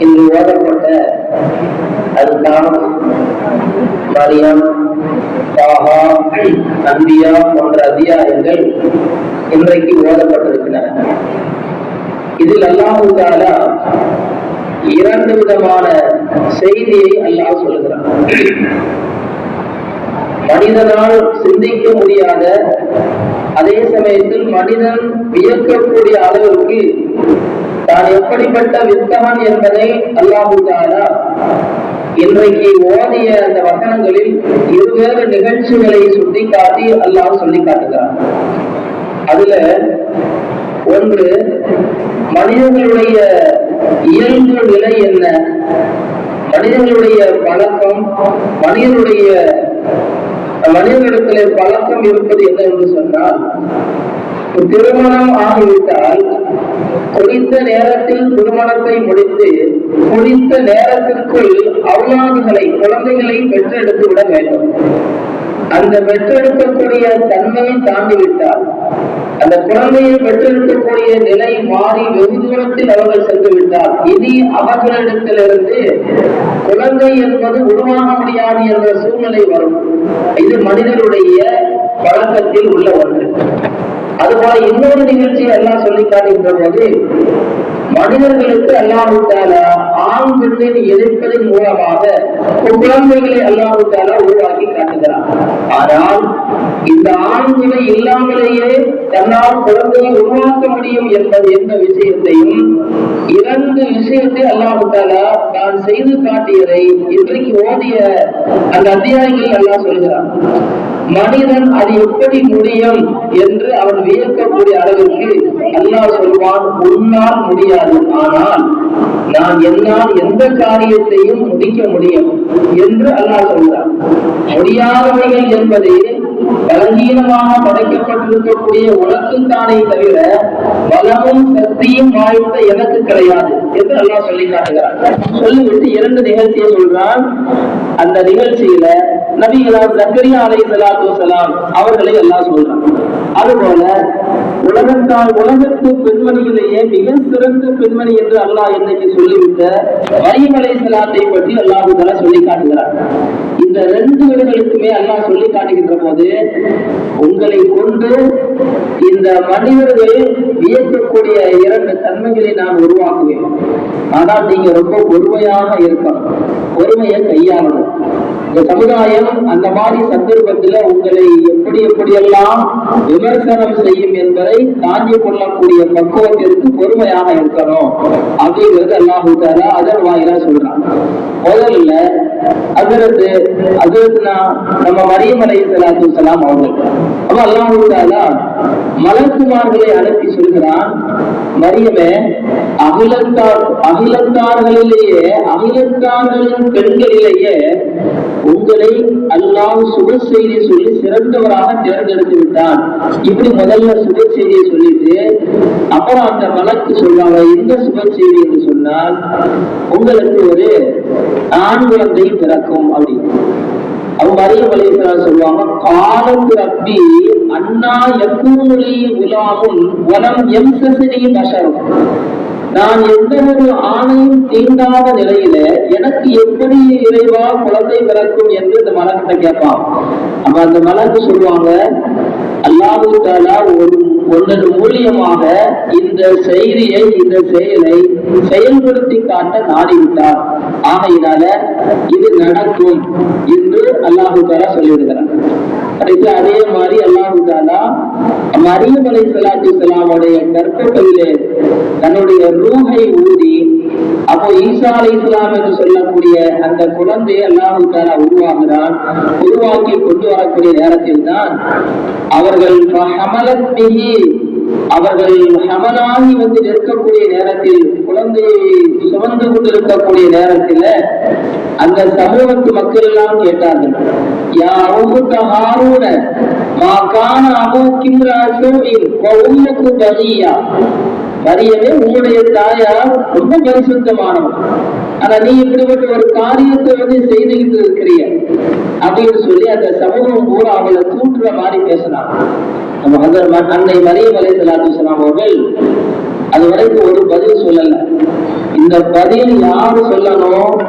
இன்று ஓதப்பட்ட அதுதான் மரியம் பாகா அன்பியா போன்ற அத்தியாயங்கள் இன்றைக்கு ஓதப்பட்டிருக்கின்றன. இதில் அல்லாஹு தாலா இரண்டு விதமான செய்தியை அல்லாஹ் சொல்லுகிறான் மனிதனால் சிந்திக்க முடியாத அதே சமயத்தில் மனிதன் வியக்கக்கூடிய அளவிற்கு தான் எப்படிப்பட்ட வித்தகன் என்பதை அல்லாஹுதாலா இன்றைக்கு ஓதிய அந்த வசனங்களில் இருவேறு நிகழ்ச்சிகளை சுட்டிக்காட்டி அல்லாஹ் சொல்லி காட்டுகிறான். அதுல ஒன்று மனிதர்களுடைய இயல்பு நிலை என்ன? மனிதர்களுடைய பழக்கம் மனிதனுடைய மனிதனிடத்திலே பழக்கம் இருப்பது என்ன என்று சொன்னால் திருமணம் ஆகிவிட்டால் குறித்த நேரத்தில் திருமணத்தை முடித்து குறித்த நேரத்திற்குள் அவுலாதுகளை குழந்தைகளை பெற்றெடுத்து விட வேண்டும். அந்த பெற்றெடுக்கக்கூடிய தன்மையை தாண்டிவிட்டால் அந்த குழந்தையை பெற்றெடுக்கக்கூடிய நிலை மாறி வெகு தூரத்தில் அவர்கள் சென்று விட்டார் இனி அவர்களிடத்திலிருந்து குழந்தை என்பது உருவாக முடியாது என்ற சூழ்நிலை வரும். இது மனிதனுடைய பழக்கத்தில் உள்ள ஒன்று. அதுபோல இன்னொரு நிகழ்ச்சியை எல்லாம் சொல்லி காட்டுகின்ற போது மனிதர்களுக்கு அல்லாவிட்டால ஆண் பெண்ணின் எதிர்ப்பதன் மூலமாக குழந்தைகளை அல்லாவிட்டால உருவாக்கி காட்டுகிறார் ஆனால் இந்த ஆண் நிலை இல்லாமலேயே தன்னால் குழந்தையை உருவாக்க முடியும் என்பது எந்த விஷயத்தையும் இரண்டு விஷயத்தை அல்லாவிட்டால நான் செய்து காட்டியதை இன்றைக்கு ஓதிய அந்த அத்தியாயங்கள் எல்லாம் சொல்கிறார் மனிதன் அது எப்படி முடியும் என்று அவன் வியக்கக்கூடிய அளவிற்கு அல்லாஹ் சொல்வான் உன்னால் முடியாது. ஆனால் நான் என்னால் எந்த காரியத்தையும் முடிக்க முடியும் என்று அல்லாஹ் சொல்றான் முடியாதவைகள் என்பது பலகீனமாக படைக்கப்பட்டிருக்கக்கூடிய உனக்குத்தானே தவிர பலமும் சக்தியும் வாய்ந்த எனக்கு கிடையாது என்று நல்லா சொல்லி காட்டுகிறார் சொல்லிவிட்டு இரண்டு நிகழ்ச்சியை சொல்றான். அந்த நிகழ்ச்சியில நபிகளார் சக்கரியா அலை சலாத்து சலாம் அவர்களை எல்லாம் சொல்றான். அதுபோல உலகத்தால் உலகத்து பெண்மணியிலேயே மிக சிறந்த பெண்மணி என்று அல்லாஹ் இன்னைக்கு சொல்லிவிட்ட மரியம் சலாத்தை பற்றி அல்லாஹு சொல்லி காட்டுகிறார் இந்த ரெண்டு வீடுகளுக்குமே அல்லாஹ் சொல்லி காட்டுகின்ற போது உங்களை கொண்டு இந்த மனிதர்கள் வியக்கக்கூடிய இரண்டு தன்மைகளை நான் உருவாக்குவேன். ஆனால் நீங்க ரொம்ப பொறுமையாக இருக்கணும். பொறுமையை கையாளணும். இந்த சமுதாயம் அந்த மாதிரி சந்தர்ப்பத்தில் உங்களை எப்படி எப்படியெல்லாம் விமர்சனம் செய்யும் என்பதை தாண்டி கொள்ளக்கூடிய பக்குவத்திற்கு பொறுமையாக இருக்கணும் அப்படிங்கிறது அல்லாஹு தாலா அதன் வாயிலா சொல்றான். முதல்ல அதற்கு அதற்கு நம்ம மரியம் அலை சலாத்து சலாம் அவர்கள். அப்ப அல்லாஹு தாலா மலக்குமார்களை அனுப்பி சொல்கிறான் மரியமே அகிலத்தார் அகிலத்தார்களிலேயே அகிலத்தார்களின் பெண்களிலேயே உங்களை அல்லாஹ் சுப செய்தி சொல்லி சிறந்தவராக தேர்ந்தெடுத்து விட்டான். இப்படி முதல்ல சுப செய்தியை சொல்லிட்டு அப்புறம் அந்த மலக்கு சொல்லுவாங்க எந்த சுப செய்தி என்று சொன்னால் உங்களுக்கு ஒரு ஆண் குழந்தை பிறக்கும் அப்படின்னு. அவங்க மரியம் அலைஹிஸ்ஸலாம் சொல்லுவாங்க காலத்து ரப்பி அண்ணா யக்கூனுலி குலாமுன் வலம் எம்சசினி பஷரும். நான் எந்த ஒரு ஆணையும் தீண்டாத நிலையில எனக்கு எப்படி இறைவா குழந்தை பிறக்கும் என்று இந்த மலக்கிட்ட கேட்பான். அப்ப அந்த மலக்கு சொல்லுவாங்க அல்லாஹு தாலா ஒரு ஒன்றன் மூலியமாக இந்த செய்தியை இந்த செயலை செயல்படுத்தி காட்ட நாடிவிட்டார். ஆகையினால இது நடக்கும் என்று அல்லாஹு தாலா சொல்லிவிடுகிறார் அடுத்து அதே மாதிரி அல்லாஹு தாலா மரியம் அலை சலாத்து சலாமுடைய கற்பங்களிலே தன்னுடைய ரூஹை ஊதி அப்போ ஈசா அலை இஸ்லாம் என்று சொல்லக்கூடிய அந்த குழந்தையை அல்லாஹு தாலா உருவாகிறான் உருவாக்கி கொண்டு வரக்கூடிய நேரத்தில் தான் அவர்கள் அவர்கள் சமனாகி வந்து நிற்கக்கூடிய நேரத்தில் குழந்தையை சுமந்து கொண்டிருக்கக்கூடிய நேரத்தில் அந்த சமூகத்து மக்கள் எல்லாம் கேட்டார்கள். யா ஹாரூன மா கான அபூக்கிம் ராசூஇன் வ உம்முக்கு மரியமே உங்களுடைய தாயார் ரொம்ப பரிசுத்தமானவர். ஆனா நீ இப்படிப்பட்ட ஒரு காரியத்தை வந்து செய்துகிட்டு இருக்கிறீங்க அப்படின்னு சொல்லி அந்த சமூகம் பூரா அவளை தூண்டுற மாதிரி பேசினான் நம்ம ஹசர் அன்னை மரியம் அலை சலாத்து அவர்கள் அது வரைக்கும் ஒரு பதில் சொல்லல. இந்த பதில் யாரு சொல்லணும்?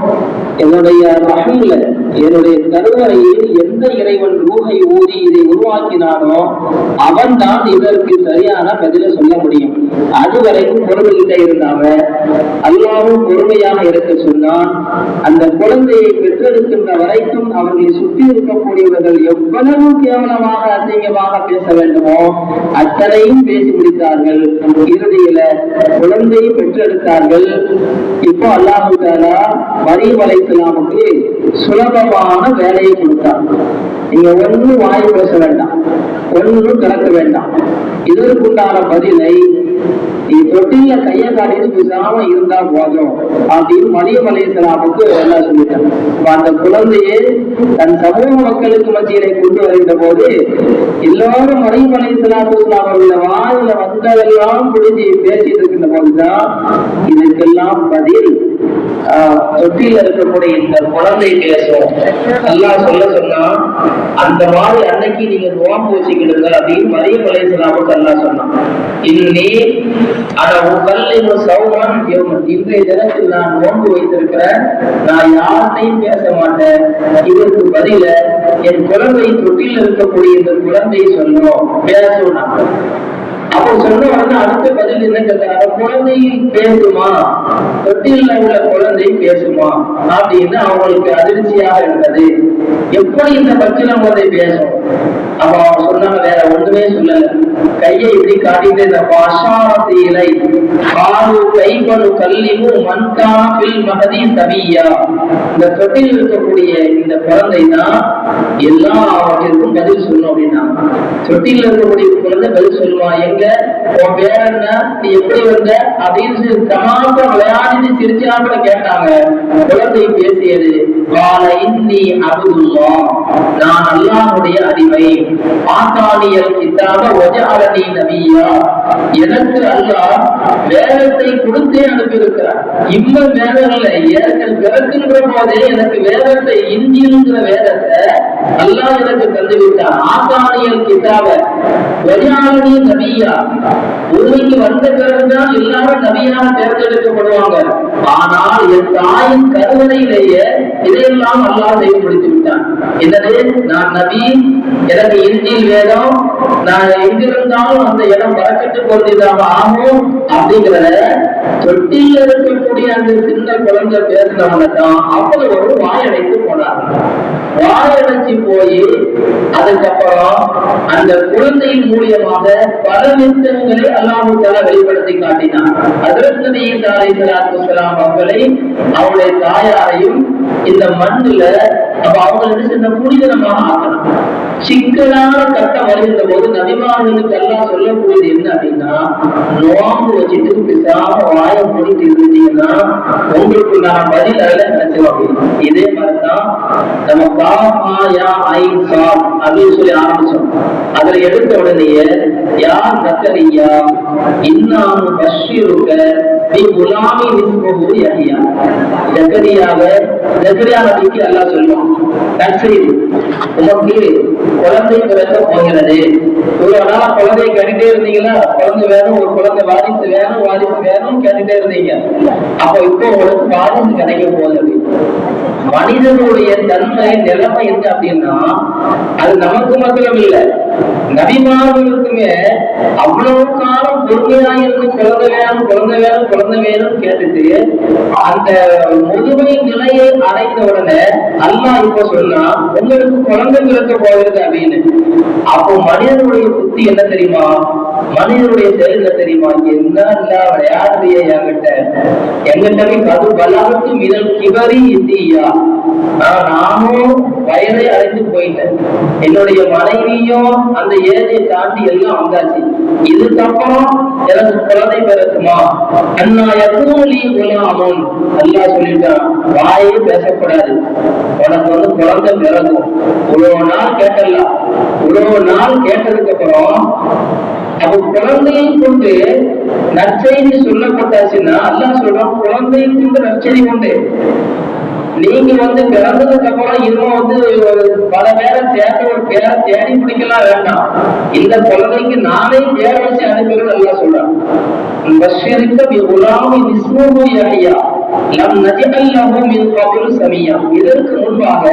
என்னுடைய ரஹம்ல. என்னுடைய கருவறையில் எந்த இறைவன் ரூகை ஊதி இதை உருவாக்கினானோ அவன் தான் இதற்கு சரியான பதில சொல்ல முடியும். அதுவரைக்கும் பொறுமைகிட்ட இருந்தாங்க அல்லாவும் பொறுமையாக இருக்க சொன்னான். அந்த குழந்தையை பெற்றெடுக்கின்ற வரைக்கும் அவர்களை சுற்றி இருக்கக்கூடியவர்கள் எவ்வளவு கேவலமாக அசிங்கமாக பேச வேண்டுமோ அத்தனையும் பேசி முடித்தார்கள். இறுதியில குழந்தையை பெற்றெடுத்தார்கள். இப்போ அல்லாஹு தாலா மரியம் சுலப சுலபமான வேலையை கொடுத்தார் நீங்க ஒன்றும் வாய் பேச வேண்டாம். ஒண்ணும் கலக்க வேண்டாம். இதற்குண்டான பதிலை நீ தொட்டில கைய காட்டிட்டு பேசாம இருந்தா போதும் அப்படின்னு மரியம் அலைஹிஸ்ஸலாமுக்கு எல்லாம் சொல்லிட்டான். அந்த குழந்தையை தன் சமூக மக்களுக்கு மத்தியிலே கொண்டு வருகின்ற போது எல்லாரும் மரியம் அலைஹிஸ்ஸலாத்து வஸ்ஸலாம் அவர்களுடைய வாயில வந்ததெல்லாம் பிடிச்சி பேசிட்டு இருக்கின்ற போதுதான் இதுக்கெல்லாம் பதில் ஆஹ், தொட்டில இருக்கக்கூடிய இந்த குழந்தை பேசும் நல்லா சொல்ல சொன்னா அந்த மாதிரி அன்னைக்கு நீங்க நோம்பு வச்சுக்கிடுங்க அப்படின்னு மரியம் அலைஹிஸ்ஸலாமுக்கு அல்லாஹ் சொன்னான். இன்னி ஆனா உக்கல்லிமு சௌமன் யௌமன். இன்றைய தினத்தில் நான் நோன்பு வைத்திருக்கிறேன். நான் யார்கிட்டையும் பேச மாட்டேன். இதற்கு பதில என் குழந்தை தொட்டில் இருக்கக்கூடிய இந்த குழந்தை சொல்லும் பேசும் அப்போ சொன்ன உடனே அடுத்த பதில் என்ன கேட்டாங்க குழந்தை பேசுமா? தொட்டில உள்ள குழந்தை பேசுமா? அப்படின்னு அவங்களுக்கு அதிர்ச்சியாக இருந்தது. எப்படி இந்த பச்சில குழந்தை பேசும் அப்ப அவங்க சொன்னாங்க வேற ஒண்ணுமே சொல்லல. கையை இப்படி காட்டிட்டு இந்த பாஷாரத்து இலை காலு கைபனு கல்லிவு மண்கான பில் மகதி சபியா இந்த தொட்டில் இருக்கக்கூடிய இந்த குழந்தை தான் எல்லாவற்றிற்கும் பதில் சொல்லணும் அப்படின்னா. தொட்டில் இருக்கக்கூடிய குழந்தை பதில் சொல்லுவா எங்க? உன் பேர் என்ன? நீ எப்படி வந்த? அப்படின்னு தமாச விளையாடி சிரிச்சாப்புல கேட்டாங்க. குழந்தை பேசியது கால இன்னி அபுதுல்லா நான் அல்லாஹ்வுடைய அறிவை பாத்தாளியல் கிட்டாக ஒஜாலனி நபியா எனக்கு அல்லாஹ் வேதத்தை கொடுத்தே அனுப்பியிருக்கிறார். இன்னும் வேதம் இல்லை எனக்கு பிறக்கின்ற போதே எனக்கு வேதத்தை இந்திங்கிற வேதத்தை அல்லாஹ் எனக்கு தந்து விட்டார் கிட்டாவ கிட்டாக ஒஜாலனி நபியா பூமிக்கு வந்த பிறகுதான் எல்லாரும் நபியாக தேர்ந்தெடுக்கப்படுவாங்க. ஆனால் என் தாயின் கருவறையிலேயே இதையெல்லாம் அல்லாஹ் செயல்படுத்தி முடித்து விட்டான் நான் நபி எனக்கு இந்தியில் வேதம் நான் எங்கிருந்தாலும் அந்த இடம் பறக்கட்டு கொண்டிருந்தாம ஆகும் அப்படிங்கிறத தொட்டியில் இருக்கக்கூடிய அந்த சின்ன குழந்தை பேசினவங்க தான் அவ்வளவு ஒரு வாயடைத்து போனார் வாயடைச்சு போய் அதுக்கப்புறம் அந்த குழந்தையின் மூலியமாக பல நிறுத்தங்களை அல்லாஹு தாலா வெளிப்படுத்தி காட்டினார் அதற்கு ஈசா அலைஹிஸ்ஸலாத்து அவர்களை அவருடைய தாயாரையும் இந்த மண்ணுல அப்ப அவங்களுக்கு இந்த புனிதனமாக ஆக்கணும். சிக்கலான கட்டம் வருகின்ற போது நபிமார்களுக்கு எல்லாம் சொல்லக்கூடியது என்ன அப்படின்னா நோம்பு வச்சுட்டு பிசாம வாய மூடிட்டு இருந்தீங்கன்னா உங்களுக்கு நான் பதில் அதில் கிடைச்சிடும் அப்படின்னு இதே மாதிரிதான் நம்ம காமாயா ஐ சாம் அப்படின்னு சொல்லி ஆரம்பிச்சோம் அதுல எடுத்த உடனேயே யார் தக்கரியா இன்னாமு பஷீருக்க நீ குலாமி நிஸ்முகு யஹ்யா. ஜக்கரியாவ ஜக்கரியா நபிக்கு அல்லாஹ் சொல்லுவான் நற்செய்தி உமக்கு குழந்தை பிறக்க போகிறது. இவ்வளவு நாளா குழந்தையை கேட்டுட்டே இருந்தீங்களா? குழந்தை வேணும் ஒரு குழந்தை வாரிசு வேணும் வாரிசு வேணும் கேட்டுட்டே இருந்தீங்க. அப்ப இப்போ உங்களுக்கு வாரிசு கிடைக்க போகுது மனிதனுடைய தன்மை நிலைமை என்ன அப்படின்னா அது நமக்கு மாத்திரம் இல்லை நபிமார்களுக்குமே அவ்வளவு காலம் பொறுமையா இருந்து குழந்தை வேணும் குழந்தை வேணும் குழந்தை வேணும் கேட்டுட்டு அந்த முதுமை நிலையை அடைந்த உடனே அல்லா இப்ப சொன்னா உங்களுக்கு குழந்தை பிறக்க போகிறது அப்படின்னு. அப்போ மனிதனுடைய புத்தி என்ன தெரியுமா? மனிதனுடைய செயல் தெரியுமா? என்ன இல்ல விளையாடுறிய என்கிட்ட? எங்கிட்ட கது பலாத்து மிதல் கிபரி இந்தியா. நானும் வயதை அடைந்து போயிட்டேன். என்னுடைய மனைவியும் அந்த ஏஜை தாண்டி எல்லாம் வந்தாச்சு. இதுக்கப்புறம் எனக்கு குழந்தை பிறக்குமா? அண்ணா எத்தூலி குலாமுன் அல்லா சொல்லிட்டான். வாயே பேசக்கூடாது. உனக்கு வந்து குழந்தை பிறக்கும். இவ்வளவு நாள் கேட்டலாம் இவ்வளவு நாள் கேட்டதுக்கு அப்புறம் அப்ப குழந்தையை கொண்டு நற்செய்தி சொல்லப்பட்டாச்சுன்னா அல்லா சொல்றான் குழந்தையை கொண்டு நற்செய்தி உண்டு. நீங்க வந்து பிறந்ததுக்கு அப்புறம் இன்னும் வந்து பல பேரை சேர்த்து ஒரு பேரை தேடி பிடிக்கலாம் வேண்டாம். இந்த குழந்தைக்கு நானே பேரை வச்சு அனுப்புகிறேன் நல்லா சொல்றேன். பஷரிக்க உலாமி இஸ்முஹு ஐயா. நம் நஜஅல் லஹு மின் கபில் சமியா. இதற்கு முன்பாக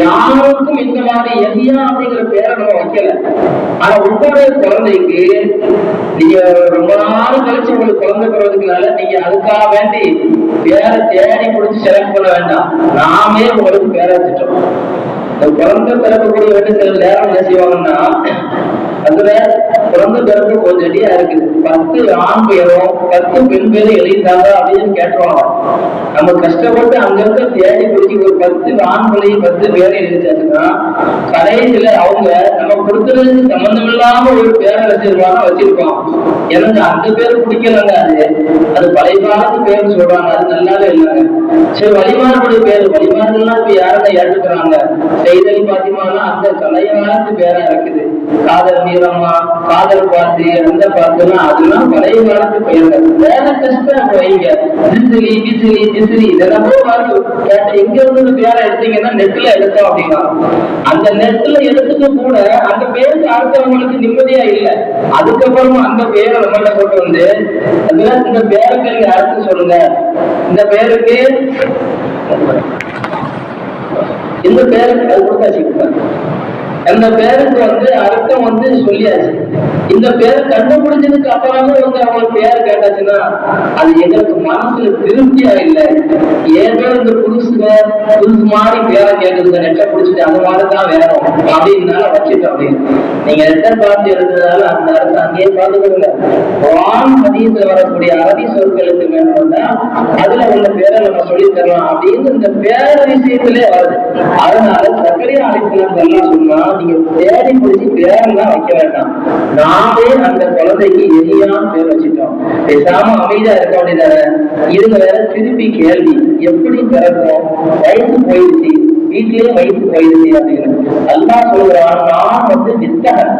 யாருக்கும் இந்த மாதிரி எதியா அப்படிங்கிற பேரை நம்ம வைக்கல. ஆனா உங்களுடைய குழந்தைக்கு நீங்க ரொம்ப நாள் கழிச்சு உங்களுக்கு குழந்தை பிறகுனால நீங்க அதுக்காக வேண்டி பேரை தேடி பிடிச்சி செலக்ட் பண்ண வேண்டாம். நாமே உங்களுக்கு பேரை வச்சுட்டோம். இந்த குழந்தை பிறக்கக்கூடிய வேண்டிய சில நேரம் என்ன செய்வாங்கன்னா அதுல குழந்தை பிறப்பு கொஞ்சம் அடியா இருக்குது. பத்து ஆண் பேரும் பத்து பெண் பேரும் எழுதிட்டாங்க அப்படின்னு கேட்டுருவாங்க. நம்ம கஷ்டப்பட்டு அங்க இருக்க தேடி பிடிச்சி ஒரு பத்து ஆண்களையும் பத்து பேரை எழுதிச்சாச்சுன்னா கடைசியில அவங்க நம்ம கொடுக்கறதுக்கு சம்பந்தம் இல்லாம ஒரு பேரை வச்சிருப்பாங்க வச்சிருக்கோம் எனக்கு அந்த பேர் பிடிக்கலங்க அது. அது பழைய காலத்து பேர் சொல்றாங்க. அது நல்லாவே இல்லைங்க. சரி வழிமாறுபடி பேர். வழிமாறுலாம் இப்ப யாருங்க ஏற்றுக்கிறாங்க செய்தல் பாத்திமாலாம் அந்த பழைய பேரா இருக்குது. காதல் நீரம்மா காதல் பாட்டு அந்த பாட்டுலாம் அதெல்லாம் பழைய காலத்து பெயர்கள் வேற கஷ்டம் வைங்க. திசிலி பிசிலி திசிலி இதெல்லாம் பாருங்க. கேட்ட எங்க இருந்து இந்த பேரை எடுத்தீங்கன்னா நெட்ல எடுத்தோம் அப்படின்னா. அந்த நெட்ல எடுத்துட்டு கூட அந்த பேருக்கு அடுத்தவங்களுக்கு நிம்மதியா இல்ல. அதுக்கப்புறமா அந்த பேரை நம்மள்ட்ட போட்டு வந்து அதுல இந்த பேருக்கு நீங்க அடுத்து சொல்லுங்க. இந்த பேருக்கு இந்த பேருக்கு அது கொடுத்தாச்சு. அந்த பேருக்கு வந்து அர்த்தம் வந்து சொல்லியாச்சு. இந்த பேர் கண்டுபிடிச்சதுக்கு அப்புறமே வந்து அவங்க பேர் கேட்டாச்சுன்னா அது எங்களுக்கு மனசுல திருப்தியா இல்லை. ஏதோ இந்த புதுசுல புதுசு மாதிரி பேரை கேட்குறது நெட்ட பிடிச்சிட்டு அது மாதிரி தான் வேணும். அப்படின்னால வச்சுட்டோம் அப்படின்னு. நீங்க நெட்டை பார்த்து எழுதுறதால அந்த அர்த்தம் அங்கேயே பார்த்துக்கோங்க. குரான் ஹதீஸ்ல வரக்கூடிய அரபி சொற்களுக்கு வேணும்னா அதுல உள்ள பேரை நம்ம சொல்லி தரலாம் அப்படின்னு இந்த பேர விஷயத்திலே வருது. அதனால சக்கரையா அலிஸ்லாம் சொன்னா நீங்க தேடி பிடிச்சி பேரெல்லாம் வைக்க வேண்டாம். நாமே அந்த குழந்தைக்கு எரியான பேர் வச்சுட்டோம். பேசாம அமைதியா இருக்க வேண்டியதானே? இதுங்க வேற திருப்பி கேள்வி. எப்படி பிறக்கும்? வயசு போயிடுச்சு. வீட்டிலேயே வயசு போயிடுச்சு அப்படின்னு. அல்லா சொல்றான் நான் வந்து வித்தகன்.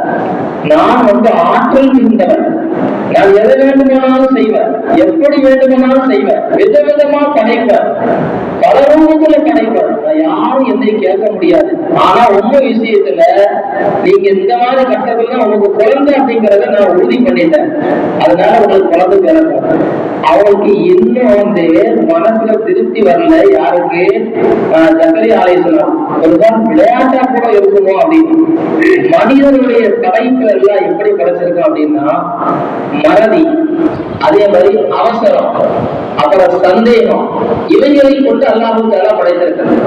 நான் வந்து ஆற்றல் இருந்தவன் நான் எதை வேண்டுமானாலும் செய்வேன். எப்படி வேண்டுமானாலும் செய்வேன். வித விதமா படைப்பேன் பல ரூபத்துல படைப்பேன் நான் யாரும் என்னை கேட்க முடியாது. ஆனா உங்க விஷயத்துல நீங்க இந்த மாதிரி கட்டத்துல உங்களுக்கு குழந்தை அப்படிங்கறத நான் உறுதி பண்ணிட்டேன். அதனால உங்களுக்கு குழந்தை பிறக்கும். அவங்களுக்கு இன்னும் வந்து மனசுல திருப்தி வரல. யாருக்கு? ஆஹ் ஜக்கரி ஆலோசனம் ஒருதான் விளையாட்டா கூட இருக்குமோ அப்படின்னு. மனிதனுடைய படைப்பு எல்லாம் எப்படி படைச்சிருக்கோம் அப்படின்னா மறதி அதே மாதிரி அவசரம் அப்புறம் சந்தேகம் இவைகளை கொண்டு அல்லாஹு தாலா படைத்திருக்கிறது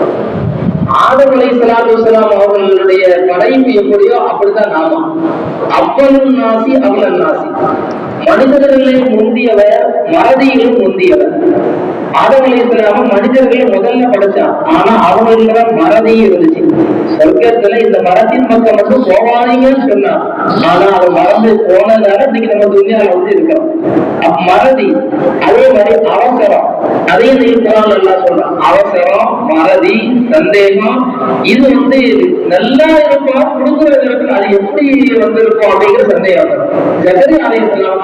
ஆதம் அலை சலாத்து அவர்களுடைய படைப்பு எப்படியோ அப்படித்தான் நாம. அப்பலும் நாசி அவளன் நாசி. மனிதர்களில் முந்தியவர் மறதியிலும் முந்தியவர். ஆதம் அலை இஸ்லாமும் மனிதர்களை முதல்ல படைச்சான் ஆனா அவங்களுக்கு மறதியும் இருந்துச்சு. சொர்க்கத்துல இந்த மரத்தின் பக்கம் மட்டும் போவாதீங்கன்னு சொன்னான் ஆனா அது மறந்து போனதால இன்னைக்கு நம்ம துணியால வந்து இருக்கிறோம். அப்ப மறதி அதே மாதிரி அவசரம். அதையும் நீ குரான் நல்லா சொல்றான் அவசரம் மறதி சந்தேகம் இது வந்து நல்லா இருக்கும் கொடுக்குறது இருக்கு அது எப்படி வந்திருக்கும் அப்படிங்கிற சந்தேகம் வரும் ஜகரி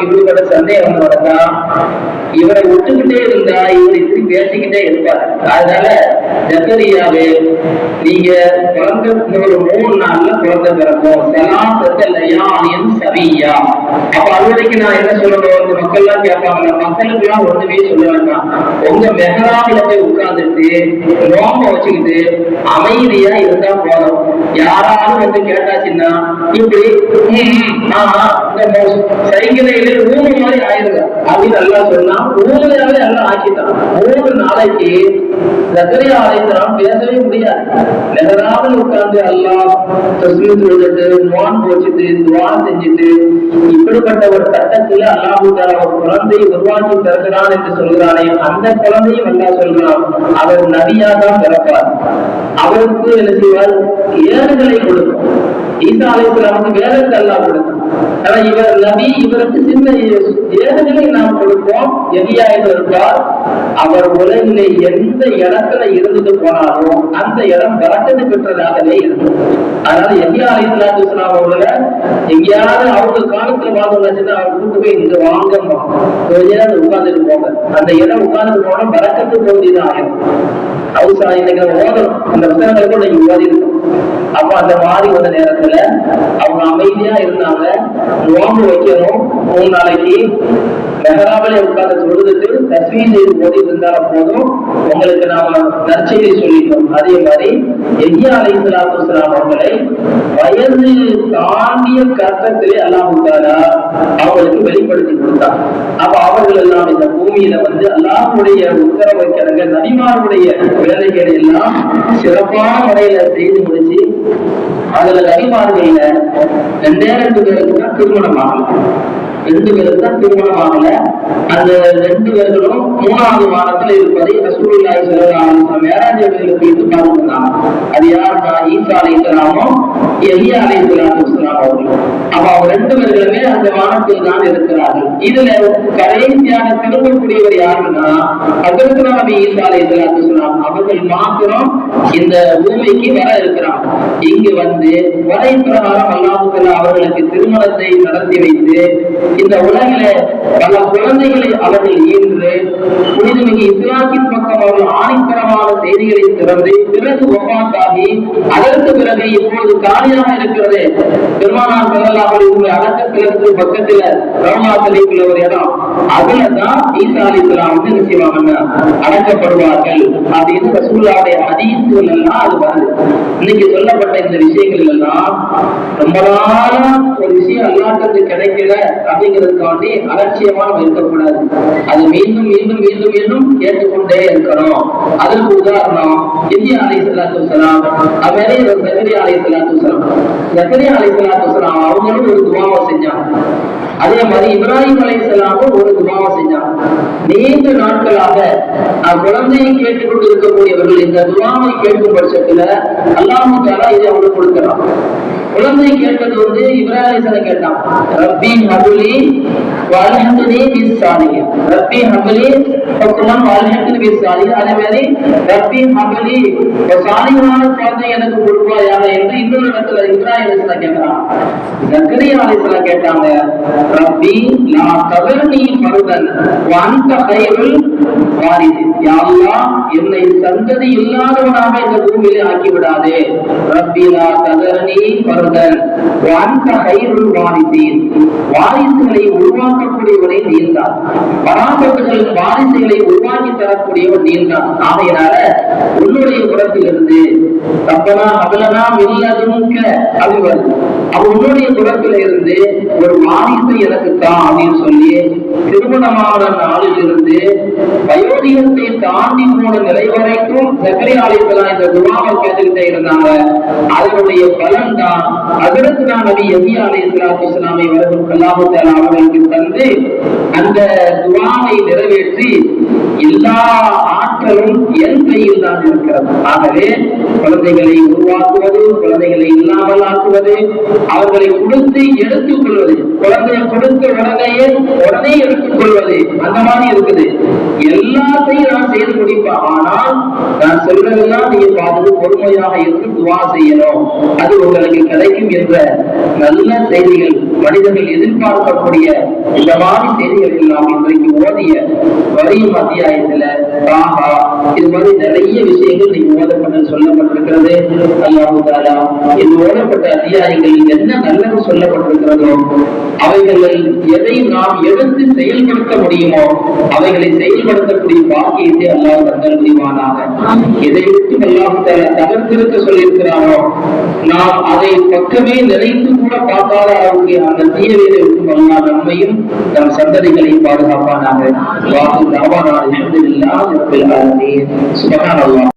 இப்படிப்பட்ட சந்தேகம் வரதான் இவரை விட்டுக்கிட்டே இருந்தா இவர் இப்படி பேசிக்கிட்டே இருப்பார். அதனால ஜக்கரியாவே நீங்க குழந்தை ஒரு மூணு நாள்ல குழந்தை பிறக்கும் சலாசத்தையானியன் சவியா. அப்ப அது வரைக்கும் நான் என்ன சொல்லணும்? இந்த மக்கள் எல்லாம் கேட்பாங்க மக்களுக்கு எல்லாம் ஒண்ணுமே சொல்ல வேண்டாம். உங்க மெஹராபில போய் உட்கார்ந்துட்டு நோம்ப வச்சுக்கிட்டு அமைதியா இருந்தா போதும். யாராவது வந்து கேட்டாச்சுன்னா இப்படி ம், ஆமா இந்த சைக்கிளையில ஊமை மாதிரி ஆயிருங்க அப்படின்னு நல்லா சொன்னா ஊமையாவே எல்லாம் ஆக்கிட்டான். மூணு நாளைக்கு ஜக்கரியா அழைத்தான் பேசவே முடியாது. நெகராவில் உட்கார்ந்து எல்லாம் தஸ்மீத் எழுதிட்டு நோன் வச்சுட்டு துவா செஞ்சுட்டு இப்படிப்பட்ட ஒரு கட்டத்துல அல்லாஹு ஒரு குழந்தையை உருவாக்கி பிறக்கிறான் என்று சொல்கிறானே அந்த குழந்தையும் என்ன சொல்கிறான்? அவர் நபியாதான் பிறப்பார் அவருக்கு என்ன செய்வார் ஏறுகளை கொடுக்கும். ஈசா அலைஹிஸ்ஸலாமுக்கு வேதத்தை அல்லாஹ் கொடுக்கும் ஆனா இவர் நபி இவருக்கு சின்ன ஏதுகளை நாம் கொடுப்போம். எதியாக இருப்பார் அவர் உலகிலே எந்த இடத்துல இருந்துட்டு போனாலும் அந்த இடம் பறக்கத்து பெற்றதாகவே இருக்கும். அதனால எங்கியா அலி இஸ்லாத்து இஸ்லாம் எங்கேயாவது அவங்க காலத்துல வாழ்ந்துச்சுன்னா அவர் கூட்டு போய் இங்க வாங்கம்மா. கொஞ்ச நேரம் உட்கார்ந்துட்டு போங்க. அந்த இடம் உட்கார்ந்துட்டு போனா பறக்கத்து பகுதி தான் ஆகும் ஹவுசா இன்னைக்கு ஓதணும். அந்த வசனங்களை கூட நீங்க ஓதி இருக்கும் அப்ப அந்த மாதிரி வந்த நேரத்துல அவங்க அமைதியா இருந்தாங்க. நோம்பு வைக்கணும். மூணு நாளைக்கு மெஹராபிலே உட்கார்ந்து தொழுதுட்டு தஸ்மீன் செய்து இருந்தாலும் போதும். உங்களுக்கு நாம நற்செய்தி சொல்லிட்டோம். அதே மாதிரி எய்யா அலை சலாத்து வலாம் அவர்களை வயது தாண்டிய கட்டத்திலே அல்லாஹு தாலா அவங்களுக்கு வெளிப்படுத்தி கொடுத்தார். அப்ப அவர்கள் எல்லாம் இந்த பூமியில வந்து அல்லாஹுடைய உத்தரவை கிடங்க நபிமாருடைய வேலைகளை எல்லாம் சிறப்பான முறையில செய்து முடிச்சு அதுல நபிமார்கள்ல ரெண்டே ரெண்டு பேருக்கு தான் திருமணம் ஆகலாம் ரெண்டு பேருக்கு தான் திருமணம் ஆகல. அந்த ரெண்டு பேர்களும் மூணாவது மாதத்துல இருப்பதை ரசூலுல்லாஹி ஸல்லல்லாஹு அலைஹி வஸல்லம் மேராஜ் போயிட்டு பார்த்துருந்தாங்க. அது யாருன்னா? ஈசா அலைஹிஸ்ஸலாமும் எலியா அலைஹிஸ்ஸலாத்து வஸலாம் அவர்கள் அப்ப அவங்க ரெண்டு பேர்களுமே அந்த வானத்தில் தான் இருக்கிறார்கள். இதுல கடைசியாக திரும்பக்கூடியவர் யாருன்னா? அதற்கு நபி ஈசா அலைஹிஸ்ஸலாத்து வஸலாம் அவர்கள் மாத்திரம் இந்த பூமிக்கு வர இருக்கிறாங்க. இங்கு வந்து வரை பிரகாரம் அல்லாஹு அவர்களுக்கு திருமணத்தை நடத்தி வைத்து இந்த உலகில பல குழந்தைகளை அவர்கள் ஈன்று புனிதமிகு இஸ்லாத்தின் பக்கம் அவர்கள் ஆணித்தரமான செய்திகளை திறந்து பிறகு ஒப்பாத்தாகி இருக்கிறது இப்பொழுது காலியாக இருக்கிறது. பெருமானார் செல்லலாம் உங்களை அடக்க சிலருக்கு பக்கத்துல ரவுனா தலைக்குள்ள ஒரு இடம். அதுலதான் ஈசா அலி இஸ்லாம் வந்து நிச்சயமாக செய்வாங்கன்னா அடக்கப்படுவார்கள். அப்படின்னு சூழலாடைய ஹதீஸ்கள் எல்லாம் அது வருது. இன்னைக்கு சொல்லப்பட்ட இந்த விஷயங்கள் எல்லாம் ரொம்ப நாளா ஒரு விஷயம் அல்லாட்டது கிடைக்கல அப்படிங்கிறதுக்காண்டி அலட்சியமா நம்ம இருக்கக்கூடாது. அது மீண்டும் மீண்டும் மீண்டும் மீண்டும் கேட்டுக்கொண்டே இருக்கணும். அதற்கு உதாரணம் இந்தியா அலை சலாத்து வலாம் அவரே ஜக்கரியா அலை சலாத்து வலாம் ஜக்கரியா அலை சலாத்து வலாம் அவங்களும் ஒரு துவாவை செஞ்சாங்க. அதே மாதிரி இப்ராஹிம் அலை ஒரு துபாவை செஞ்சாங்க. நீண்ட நாட்களாக குழந்தையை கேட்டுக்கொண்டு இருக்கக்கூடியவர்கள் இந்த துவாவை கேட்கும் பட்சத்துல அல்லாஹு தாரா இதை அவங்களுக்கு கொடுக்கலாம். குழந்தை கேட்டது வந்து இப்ராஹிம் கேட்டான் ரப்பி ஹபுலி வல்ஹக்னி பிஸ் சாலிஹின் ரப்பி ஹபுலி ஹுக்மன் வல்ஹக்னி பிஸ் சாலிஹின் அதே மாதிரி ரப்பி ஹபுலி ஒரு குழந்தை எனக்கு கொடுப்பாயாக என்று இன்னொரு இடத்துல இப்ராஹிம் அலைஹிஸ்ஸலாம் கேட்கிறான் ஜக்கரியா அலைஹிஸ்ஸலாம் கேட்டாங்க ரப்பி லா ததர்னி ஃபர்தன் என்னை சந்ததி இல்லாதவனாக இந்த பூமியிலே ஆக்கி விடாதே ரப்பி லா ததர்னி ஃபர்தன் வ அன்த வாரிசின் வாரிசுகளை உருவாக்கக்கூடியவனை நீந்தான் வராசத்துகள் வாரிசுகளை உருவாக்கி தரக்கூடியவன் நீந்தான் ஆகையினால உன்னுடைய புறத்திலிருந்து ரப்பனா அகலனா மில்லதுமுக்க அறிவர் அவன் உன்னுடைய புறத்தில இருந்து ஒரு வாரிசு எனக்கு தான் அப்படின்னு சொல்லி திருமணமான நாளில் இருந்து வயோதிகத்தை தாண்டி போன நிலை வரைக்கும் சக்கரை ஆலயத்துல இந்த துவாவை கேட்டுக்கிட்டே இருந்தாங்க. அதனுடைய பலன் தான் அதற்கு நான் நபி எபியா அலி இஸ்லாத்து இஸ்லாமை வரதும் கல்லாமு அவர்களுக்கு தந்து அந்த துவாவை நிறைவேற்றி எல்லா ஆற்றலும் என் கையில் தான் இருக்கிறது. ஆகவே குழந்தைகளை உருவாக்குவது குழந்தைகளை இல்லாமல் ஆக்குவது அவர்களை கொடுத்து எடுத்துக் கொள்வது குழந்தையை கொடுத்த உடனேயே உடனே எடுத்துக் கொள்வது அந்த மாதிரி இருக்குது. எல்லாத்தையும் நான் செய்து முடிப்பேன். ஆனால் நான் சொல்றதுதான் நீங்க பார்த்து பொறுமையாக இருந்து துவா செய்யணும். அது உங்களுக்கு கிடைக்கும் என்ற நல்ல செய்திகள் மனிதர்கள் எதிர்பார்க்கக்கூடிய இந்த மாதிரி செய்திகள் எல்லாம் இன்றைக்கு ஓதிய வரியும் அத்தியாயத்துல ராகா. இது மாதிரி நிறைய விஷயங்கள் நீங்க ஓதப்பட்ட சொல்லப்பட்டிருக்கிறது அல்லாஹு தாலா இது ஓதப்பட்ட அத்தியாயங்களில் என்ன நல்லது சொல்லப்பட்டிருக்கிறதோ அவைகளில் எதை நாம் எடுத்து செயல்படுத்த முடியுமோ அவைகளை செயல்படுத்தக்கூடிய பாக்கியத்தை அல்லாஹ் தந்தல் புரிவானாக. எதை விட்டு அல்லாஹு தாலா தகர்த்திருக்க சொல்லியிருக்கிறாரோ நாம் அதை பக்கமே நினைத்து கூட பார்க்காத அளவுக்கு அந்த தீயவையை விட்டு அல்லா நன்மையும் நம் சந்ததிகளையும் பாதுகாப்பானாக. வாக்கு தாவானா அல்ஹம்துலில்லாஹ் ரப்பில் ஆலமீன் சுப்ஹானல்லாஹ்